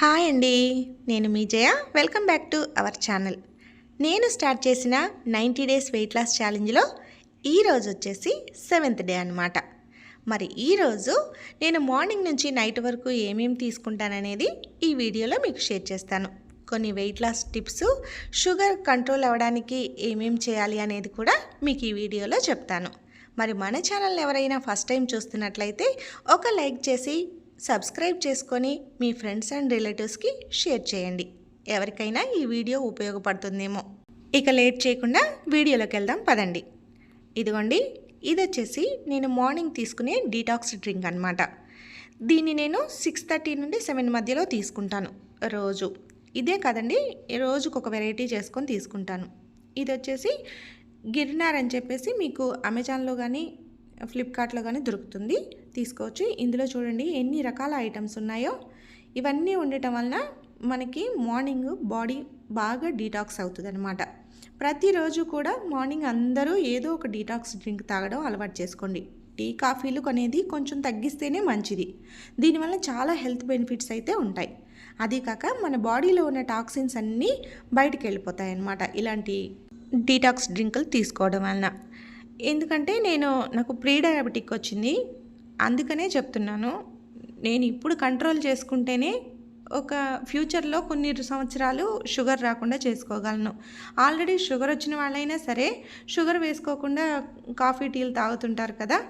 Hi అండి. నేను మీ Jaya. Welcome back to our channel. నేను స్టార్ట్ చేసిన నైంటీ డేస్ వెయిట్ లాస్ ఛాలెంజ్లో ఈరోజు వచ్చేసి సెవెంత్ డే అనమాట మరి ఈరోజు నేను మార్నింగ్ నుంచి నైట్ వరకు ఏమేమి తీసుకుంటాననేది ఈ వీడియోలో మీకు షేర్ చేస్తాను. కొన్ని weight loss tips sugar control అవ్వడానికి ఏమేం చేయాలి అనేది కూడా మీకు ఈ వీడియోలో చెప్తాను. మరి మన ఛానల్ ఎవరైనా ఫస్ట్ టైం చూస్తున్నట్లయితే ఒక లైక్ చేసి సబ్స్క్రైబ్ చేసుకొని మీ ఫ్రెండ్స్ అండ్ రిలేటివ్స్కి షేర్ చేయండి. ఎవరికైనా ఈ వీడియో ఉపయోగపడుతుందేమో. ఇక లేట్ చేయకుండా వీడియోలోకి వెళ్దాం పదండి. ఇదిగోండి ఇది వచ్చేసి నేను మార్నింగ్ తీసుకునే డీటాక్స్ డ్రింక్ అనమాట దీన్ని నేను సిక్స్ థర్టీ నుండి సెవెన్ మధ్యలో తీసుకుంటాను రోజు. ఇదే కదండి రోజుకు ఒక వెరైటీ చేసుకొని తీసుకుంటాను. ఇది వచ్చేసి గిర్నార్ అని చెప్పేసి మీకు అమెజాన్లో కానీ ఫ్లిప్కార్ట్లో కానీ దొరుకుతుంది. తీసుకోవచ్చు. ఇందులో చూడండి ఎన్ని రకాల ఐటమ్స్ ఉన్నాయో. ఇవన్నీ ఉండటం వలన మనకి మార్నింగ్ బాడీ బాగా డీటాక్స్ అవుతుంది అనమాట ప్రతిరోజు కూడా మార్నింగ్ అందరూ ఏదో ఒక డీటాక్స్ డ్రింక్ తాగడం అలవాటు చేసుకోండి. టీ కాఫీలు అనేది కొంచెం తగ్గిస్తేనే మంచిది. దీనివల్ల చాలా హెల్త్ బెనిఫిట్స్ అయితే ఉంటాయి. అది కాక మన బాడీలో ఉన్న టాక్సిన్స్ అన్నీ బయటికి వెళ్ళిపోతాయి అన్నమాట ఇలాంటి డీటాక్స్ డ్రింకులు తీసుకోవడం వలన. ఎందుకంటే నేను నాకు ప్రీ డయాబెటిక్ వచ్చింది అందుకనే చెప్తున్నాను. నేను ఇప్పుడు కంట్రోల్ చేసుకుంటేనే ఒక ఫ్యూచర్లో కొన్ని సంవత్సరాలు షుగర్ రాకుండా చేసుకోగలను. ఆల్రెడీ షుగర్ వచ్చిన వాళ్ళైనా సరే షుగర్ వేసుకోకుండా కాఫీ టీలు తాగుతుంటారు కదా.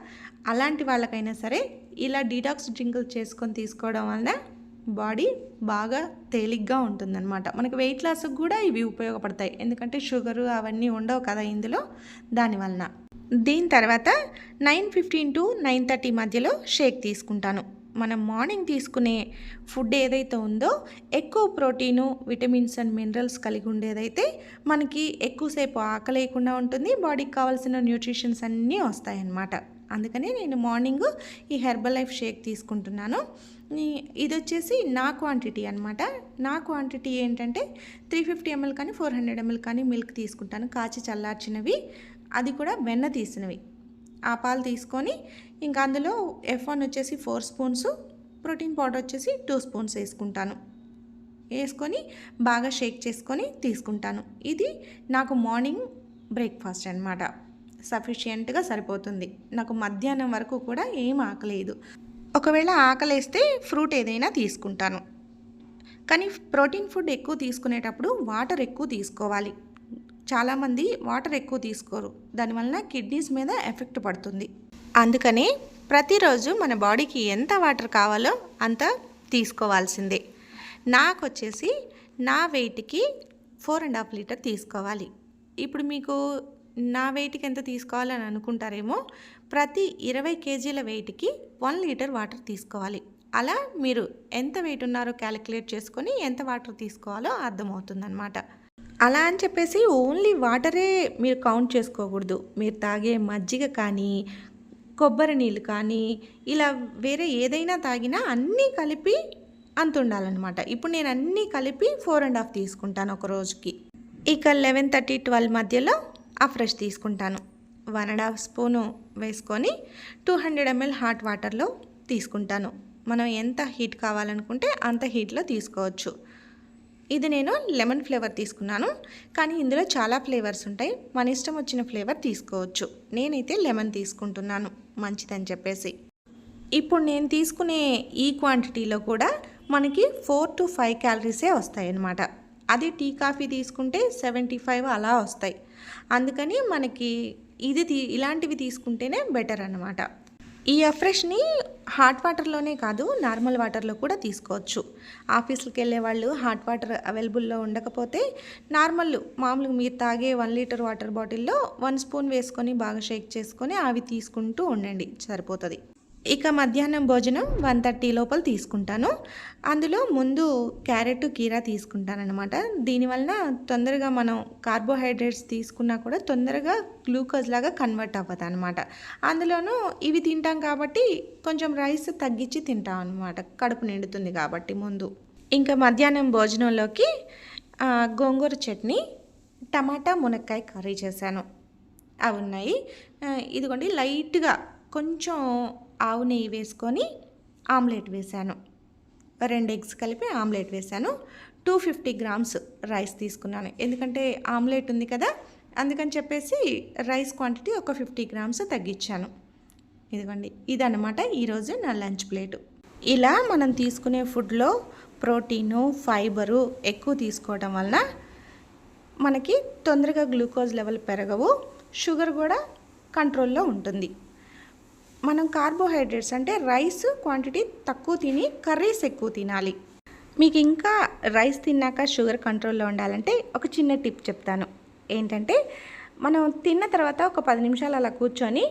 అలాంటి వాళ్ళకైనా సరే ఇలా డీటాక్స్ డ్రింకులు చేసుకొని తీసుకోవడం వలన బాడీ బాగా తేలిగ్గా ఉంటుందన్నమాట. మనకి వెయిట్ లాస్కి కూడా ఇవి ఉపయోగపడతాయి. ఎందుకంటే షుగరు అవన్నీ ఉండవు కదా ఇందులో. దానివలన దీని తర్వాత nine fifteen to nine thirty మధ్యలో షేక్ తీసుకుంటాను. మనం మార్నింగ్ తీసుకునే ఫుడ్ ఏదైతే ఉందో ఎక్కువ ప్రోటీను విటమిన్స్ అండ్ మినరల్స్ కలిగి ఉండేదైతే మనకి ఎక్కువసేపు ఆకలేయకుండా ఉంటుంది. బాడీకి కావాల్సిన న్యూట్రిషన్స్ అన్నీ వస్తాయన్నమాట. అందుకనే నేను మార్నింగ్ ఈ హెర్బల్ లైఫ్ షేక్ తీసుకుంటున్నాను. ఇది వచ్చేసి నా క్వాంటిటీ అనమాట నా క్వాంటిటీ ఏంటంటే త్రీ ఫిఫ్టీ ఎంఎల్ కానీ ఫోర్ హండ్రెడ్ ఎంఎల్ కానీ మిల్క్ తీసుకుంటాను. కాచి చల్లార్చినవి. అది కూడా వెన్న తీసినవి. ఆ పాలు తీసుకొని ఇంకా అందులో ఎఫ్ వన్ వచ్చేసి ఫోర్ స్పూన్స్ ప్రోటీన్ పౌడర్ వచ్చేసి టూ స్పూన్స్ వేసుకుంటాను. వేసుకొని బాగా షేక్ చేసుకొని తీసుకుంటాను. ఇది నాకు మార్నింగ్ బ్రేక్ఫాస్ట్ అనమాట సఫిషియెంట్గా సరిపోతుంది. నాకు మధ్యాహ్నం వరకు కూడా ఏం ఆకలేదు. ఒకవేళ ఆకలేస్తే ఫ్రూట్ ఏదైనా తీసుకుంటాను. కానీ ప్రోటీన్ ఫుడ్ ఎక్కువ తీసుకునేటప్పుడు వాటర్ ఎక్కువ తీసుకోవాలి. చాలామంది వాటర్ ఎక్కువ తీసుకోరు. దానివలన కిడ్నీస్ మీద ఎఫెక్ట్ పడుతుంది. అందుకని ప్రతిరోజు మన బాడీకి ఎంత వాటర్ కావాలో అంత తీసుకోవాల్సిందే. నాకు వచ్చేసి నా వెయిట్కి ఫోర్ అండ్ హాఫ్ లీటర్ తీసుకోవాలి. ఇప్పుడు మీకు నా వెయిట్కి ఎంత తీసుకోవాలని అనుకుంటారేమో ప్రతి ఇరవై కేజీల వెయిట్కి వన్ లీటర్ వాటర్ తీసుకోవాలి. అలా మీరు ఎంత వెయిట్ ఉన్నారో క్యాలిక్యులేట్ చేసుకొని ఎంత వాటర్ తీసుకోవాలో అర్థమవుతుందన్నమాట. అలా అని చెప్పేసి ఓన్లీ వాటరే మీరు కౌంట్ చేసుకోకూడదు. మీరు తాగే మజ్జిగ కానీ కొబ్బరి నీళ్ళు కానీ ఇలా వేరే ఏదైనా తాగినా అన్నీ కలిపి అంత ఉండాలన్నమాట ఇప్పుడు నేను అన్నీ కలిపి ఫోర్ అండ్ హాఫ్ తీసుకుంటాను ఒక రోజుకి. ఇక లెవెన్ థర్టీ ట్వెల్వ్ మధ్యలో ఆ ఫ్రెష్ తీసుకుంటాను. వన్ అండ్ హాఫ్ స్పూను వేసుకొని టూ హండ్రెడ్ ఎంఎల్ హాట్ వాటర్లో తీసుకుంటాను. మనం ఎంత హీట్ కావాలనుకుంటే అంత హీట్లో తీసుకోవచ్చు. ఇది నేను లెమన్ ఫ్లేవర్ తీసుకున్నాను. కానీ ఇందులో చాలా ఫ్లేవర్స్ ఉంటాయి. మన ఇష్టం వచ్చిన ఫ్లేవర్ తీసుకోవచ్చు. నేనైతే లెమన్ తీసుకుంటున్నాను. మంచిదని చెప్పేసి. ఇప్పుడు నేను తీసుకునే ఈ క్వాంటిటీలో కూడా మనకి ఫోర్ టు ఫైవ్ క్యాలరీసే వస్తాయి అన్నమాట అది టీ కాఫీ తీసుకుంటే సెవెంటీ ఫైవ్ అలా వస్తాయి. అందుకని మనకి ఇది తీ ఇలాంటివి తీసుకుంటేనే బెటర్ అన్నమాట. ఈ అఫ్రెష్ని హాట్ వాటర్లోనే కాదు నార్మల్ వాటర్లో కూడా తీసుకోవచ్చు. ఆఫీస్కి వెళ్ళే వాళ్ళు హాట్ వాటర్ అవైలబుల్లో ఉండకపోతే నార్మల్ మామూలుగా మీరు తాగే వన్ లీటర్ వాటర్ బాటిల్లో వన్ స్పూన్ వేసుకొని బాగా షేక్ చేసుకొని అవి తీసుకుంటూ ఉండండి సరిపోతుంది. ఇక మధ్యాహ్నం భోజనం వన్ థర్టీ లోపల తీసుకుంటాను. అందులో ముందు క్యారెట్ కీరా తీసుకుంటాను అనమాట దీనివలన తొందరగా మనం కార్బోహైడ్రేట్స్ తీసుకున్నా కూడా తొందరగా గ్లూకోజ్ లాగా కన్వర్ట్ అవ్వదు అనమాట అందులోనూ ఇవి తింటాం కాబట్టి కొంచెం రైస్ తగ్గించి తింటాం అనమాట కడుపు నిండుతుంది కాబట్టి ముందు. ఇంకా మధ్యాహ్నం భోజనంలోకి గోంగూర చట్నీ టమాటా మునక్కాయ కర్రీ చేశాను. అవి ఉన్నాయి. ఇదిగోండి లైట్గా కొంచెం ఆవు నెయ్యి వేసుకొని ఆమ్లెట్ వేశాను. రెండు ఎగ్స్ కలిపి ఆమ్లెట్ వేశాను. టూ ఫిఫ్టీ గ్రామ్స్ రైస్ తీసుకున్నాను. ఎందుకంటే ఆమ్లెట్ ఉంది కదా అందుకని చెప్పేసి రైస్ క్వాంటిటీ ఒక ఫిఫ్టీ గ్రామ్స్ తగ్గించాను. ఇదిగోండి ఇదన్నమాట ఈరోజు నా లంచ్ ప్లేటు. ఇలా మనం తీసుకునే ఫుడ్లో ప్రోటీను ఫైబరు ఎక్కువ తీసుకోవడం వలన మనకి తొందరగా గ్లూకోజ్ లెవెల్ పెరగవు షుగర్ కూడా కంట్రోల్లో ఉంటుంది. మనం కార్బోహైడ్రేట్స్ అంటే రైస్ క్వాంటిటీ తక్కువ తిని కర్రీస్ ఎక్కువ తినాలి. మీకు ఇంకా రైస్ తిన్నాక షుగర్ కంట్రోల్లో ఉండాలంటే ఒక చిన్న టిప్ చెప్తాను. ఏంటంటే మనం తిన్న తర్వాత ఒక పది నిమిషాలు అలా కూర్చొని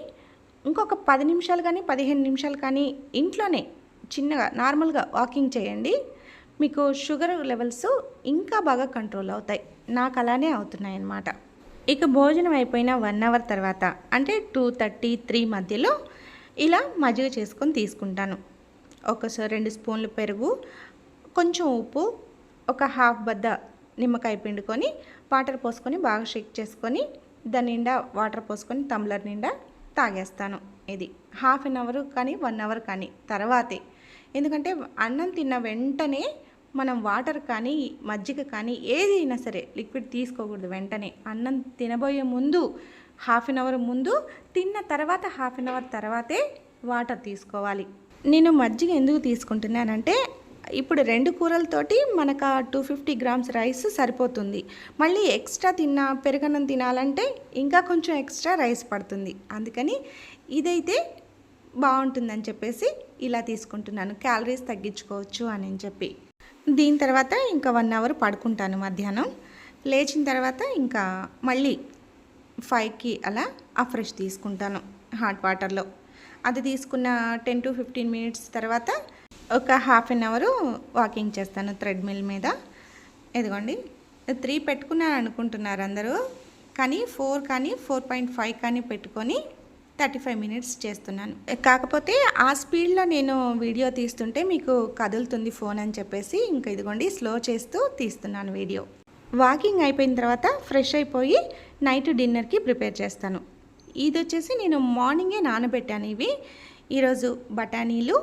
ఇంకొక పది నిమిషాలు కానీ పదిహేను నిమిషాలు కానీ ఇంట్లోనే చిన్నగా నార్మల్గా వాకింగ్ చేయండి. మీకు షుగర్ లెవెల్స్ ఇంకా బాగా కంట్రోల్ అవుతాయి. నాకు అలానే అవుతున్నాయి అన్నమాట ఇక భోజనం అయిపోయిన వన్ అవర్ తర్వాత అంటే టూ థర్టీ త్రీ మధ్యలో ఇలా మజ్జిగ చేసుకొని తీసుకుంటాను. ఒకసారి రెండు స్పూన్లు పెరుగు కొంచెం ఉప్పు ఒక హాఫ్ బద్ద నిమ్మకాయ పిండుకొని వాటర్ పోసుకొని బాగా షేక్ చేసుకొని దాని నిండా వాటర్ పోసుకొని టంబ్లర్ నిండా తాగేస్తాను ఇది. హాఫ్ అన్ అవర్ కానీ వన్ అవర్ కానీ తర్వాతే. ఎందుకంటే అన్నం తిన్న వెంటనే మనం వాటర్ కానీ మజ్జిగ కానీ ఏది అయినా సరే లిక్విడ్ తీసుకోకూడదు వెంటనే. అన్నం తినబోయే ముందు హాఫ్ అన్ అవర్ ముందు తిన్న తర్వాత హాఫ్ అన్ అవర్ తర్వాతే వాటర్ తీసుకోవాలి. నేను మజ్జిగ ఎందుకు తీసుకుంటున్నానంటే ఇప్పుడు రెండు కూరలతోటి మనకు ఆ టూ ఫిఫ్టీ గ్రామ్స్ రైస్ సరిపోతుంది. మళ్ళీ ఎక్స్ట్రా తిన్న పెరుగన్నం తినాలంటే ఇంకా కొంచెం ఎక్స్ట్రా రైస్ పడుతుంది. అందుకని ఇదైతే బాగుంటుందని చెప్పేసి ఇలా తీసుకుంటున్నాను. క్యాలరీస్ తగ్గించుకోవచ్చు అని చెప్పి. దీని తర్వాత ఇంకా వన్ అవర్ పడుకుంటాను మధ్యాహ్నం. లేచిన తర్వాత ఇంకా మళ్ళీ ఫైవ్కి అలా ఆ ఫ్రెష్ తీసుకుంటాను హాట్ వాటర్లో అది తీసుకున్న టెన్ టు ఫిఫ్టీన్ మినిట్స్ తర్వాత ఒక హాఫ్ అన్ అవర్ వాకింగ్ చేస్తాను థ్రెడ్మిల్ మీద. ఇదిగోండి త్రీ పెట్టుకున్నాను అనుకుంటున్నారు అందరూ. కానీ ఫోర్ కానీ ఫోర్ పాయింట్ ఫైవ్ కానీ పెట్టుకొని థర్టీ ఫైవ్ మినిట్స్ చేస్తున్నాను. కాకపోతే ఆ స్పీడ్లో నేను వీడియో తీస్తుంటే మీకు కదులుతుంది ఫోన్ అని చెప్పేసి ఇంకా ఇదిగోండి స్లో చేస్తూ తీస్తున్నాను వీడియో. వాకింగ్ అయిపోయిన తర్వాత ఫ్రెష్ అయిపోయి నైట్ డిన్నర్కి ప్రిపేర్ చేస్తాను. ఇది వచ్చేసి నేను మార్నింగే నానబెట్టాను ఇవి. ఈరోజు బఠానీలు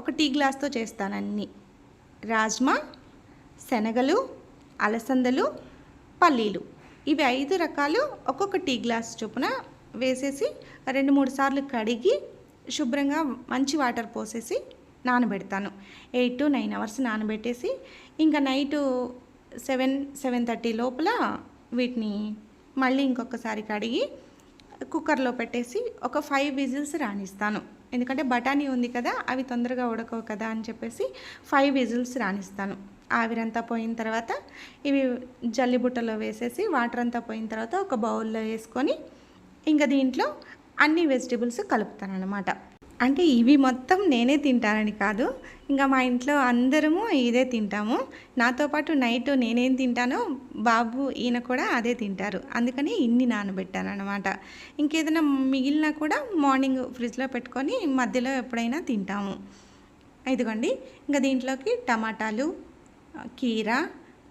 ఒక టీ గ్లాస్తో చేస్తాను అన్నీ. రాజ్మా శనగలు అలసందలు పల్లీలు. ఇవి ఐదు రకాలు ఒక్కొక్క టీ గ్లాస్ చొప్పున వేసేసి రెండు మూడు సార్లు కడిగి శుభ్రంగా మంచి వాటర్ పోసేసి నానబెడతాను. ఎయిట్ టు నైన్ అవర్స్ నానబెట్టేసి ఇంకా నైటు సెవెన్ సెవెన్ థర్టీ లోపల వీటిని మళ్ళీ ఇంకొకసారి కడిగి కుక్కర్లో పెట్టేసి ఒక ఫైవ్ విజిల్స్ రాణిస్తాను ఎందుకంటే బఠానీ ఉంది కదా అవి తొందరగా ఉడకవు కదా అని చెప్పేసి ఫైవ్ విజిల్స్ రాణిస్తాను ఆవిరంతా పోయిన తర్వాత ఇవి జల్లిబుట్టలో వేసేసి వాటర్ అంతా పోయిన తర్వాత ఒక బౌల్లో వేసుకొని ఇంకా దీంట్లో అన్ని వెజిటేబుల్స్ కలుపుతాను అనమాట అంటే ఇవి మొత్తం నేనే తింటానని కాదు ఇంకా మా ఇంట్లో అందరము ఇదే తింటాము. నాతో పాటు నైట్ నేనేం తింటానో బాబు ఈయన కూడా అదే తింటారు. అందుకని ఇన్ని నానబెట్టాను అనమాట ఇంకేదైనా మిగిలినా కూడా మార్నింగ్ ఫ్రిడ్జ్లో పెట్టుకొని మధ్యలో ఎప్పుడైనా తింటాము. ఇదిగోండి ఇంకా దీంట్లోకి టమాటాలు కీర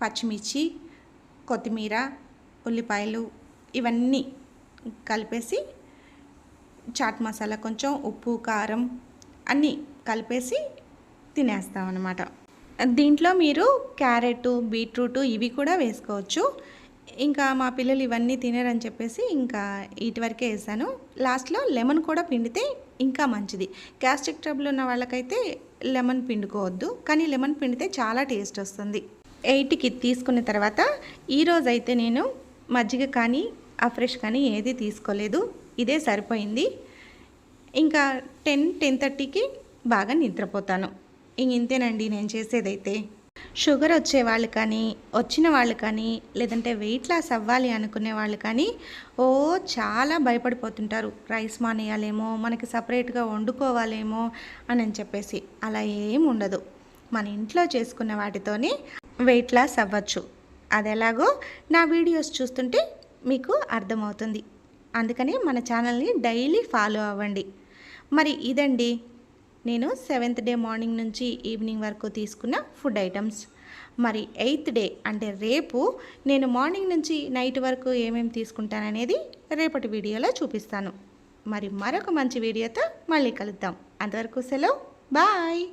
పచ్చిమిర్చి కొత్తిమీర ఉల్లిపాయలు ఇవన్నీ కలిపేసి చాట్ మసాలా కొంచెం ఉప్పు కారం అన్నీ కలిపేసి తినేస్తాం అన్నమాట దీంట్లో మీరు క్యారెట్ బీట్రూట్ ఇవి కూడా వేసుకోవచ్చు. ఇంకా మా పిల్లలు ఇవన్నీ తినరని చెప్పేసి ఇంకా ఇటువరకే వరకే వేసాను. లాస్ట్లో లెమన్ కూడా పిండితే ఇంకా మంచిది. గ్యాస్ట్రిక్ ట్రబుల్ ఉన్న వాళ్ళకైతే లెమన్ పిండుకోవద్దు కానీ లెమన్ పిండితే చాలా టేస్ట్ వస్తుంది. ఎయిట్కి తీసుకున్న తర్వాత ఈరోజైతే నేను మజ్జిగ కానీ ఆ ఫ్రెష్ కానీ ఏది తీసుకోలేదు. ఇదే సరిపోయింది. ఇంకా టెన్ టెన్ థర్టీకి బాగా నిద్రపోతాను. ఇంక ఇంతేనండి నేను చేసేదైతే. షుగర్ వచ్చే వాళ్ళు కానీ వచ్చిన వాళ్ళు కానీ లేదంటే వెయిట్ లాస్ అవ్వాలి అనుకునే వాళ్ళు కానీ ఓ చాలా భయపడిపోతుంటారు. రైస్ మానేయాలేమో మనకి సపరేట్గా వండుకోవాలేమో అని చెప్పేసి. అలా ఏం ఉండదు. మన ఇంట్లో చేసుకున్న వాటితోనే వెయిట్ లాస్ అవ్వచ్చు. అది ఎలాగో నా వీడియోస్ చూస్తుంటే మీకు అర్థమవుతుంది. అందుకని మన ఛానల్ని డైలీ ఫాలో అవ్వండి. మరి ఇదండి. నేను సెవెంత్ డే మార్నింగ్ నుంచి ఈవినింగ్ వరకు తీసుకున్న ఫుడ్ ఐటమ్స్. మరి ఎయిత్ డే అంటే రేపు నేను మార్నింగ్ నుంచి నైట్ వరకు ఏమేమి తీసుకుంటాననేది రేపటి వీడియోలో చూపిస్తాను. మరి మరొక మంచి వీడియోతో మళ్ళీ కలుద్దాం. అంతవరకు సెలవు. బాయ్!